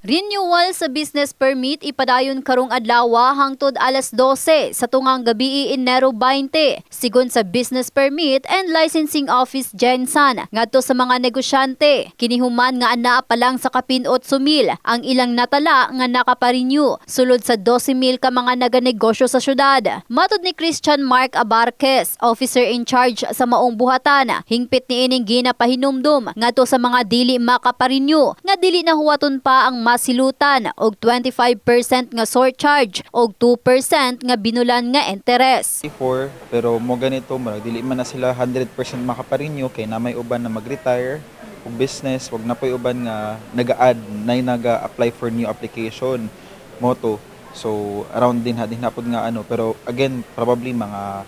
Renewal sa business permit ipadayon karong adlaw hangtod alas 12 sa tungang gabi Enero 20 sigon sa Business Permit and Licensing Office Gensan ngadto sa mga negosyante. Kinihuman nga anaa pa lang sa kapin 8,000 ang ilang natala nga nakaparenew sulod sa 12,000 ka mga naganegosyo sa syudad. Matud ni Christian Mark Abarquez officer in charge sa maong buhatan hingpit ni ining ginapahinumdum ngadto sa mga dili makaparenew nga dili na huwaton pa ang masilutan og 25% nga surcharge og 2% nga binulan nga interes. before pero mo ganito marag dili man na sila 100% makaparenew kay na may uban na mag-retire og business wag na po'y uban nga naga-add na naga-apply for new application moto so around din din napod nga ano pero again probably mga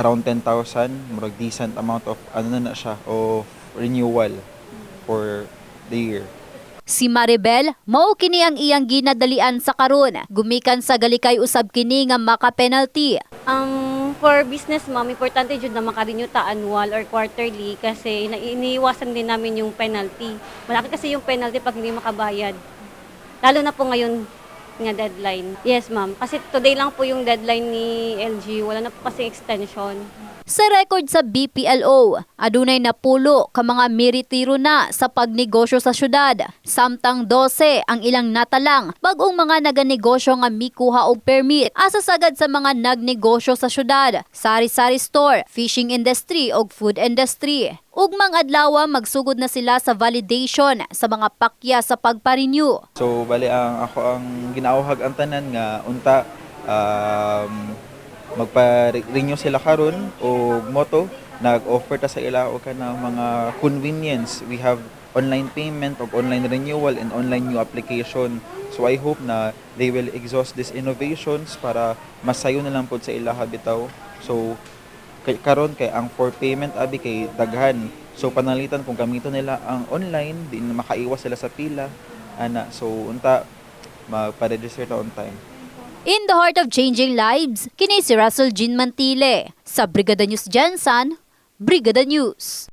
around 10,000 murag decent amount of ano na na siya of renewal for the year Si Maribel, mao kini ang iyang ginadalian sa karon. Gumikan sa galikay usab kini nga maka-penalty. Um, for business ma'am, importante jud na makarenew ta annual or quarterly kasi iniiwasan din namin yung penalty. Malaki kasi yung penalty pag hindi makabayad. Lalo na po ngayon nga deadline. Yes ma'am, kasi today lang po yung deadline ni LG. Wala na po kasi extension. Sa record sa BPLO, adunay napulo ka mga meritiro na sa pagnegosyo sa syudad. Samtang 12 ang ilang natalang bagong mga naganegosyo nga mikuha og permit asa sagad sa mga nagnegosyo sa syudad, sari-sari store, fishing industry ug food industry. Ugmang adlaw magsugod na sila sa validation sa mga pakya sa pagparenew. So bali ang ako ang ginauhag ang tanan nga unta um, magpa-renew sila karon og moto nag-offer ta sa ila og kana mga convenience. We have online payment og online renewal and online new application. So I hope na they will exhaust these innovations para masayo na lang pod sa ila bitaw. So kay karon kay ang for payment abi kay daghan. So panalitan kung gamiton nila ang online, di na makaiwas sila sa pila ana. So unta magpa-register ta on time. In the heart of changing lives, kini si Russell Jean Mantile. Sa Brigada News Jensen, Brigada News.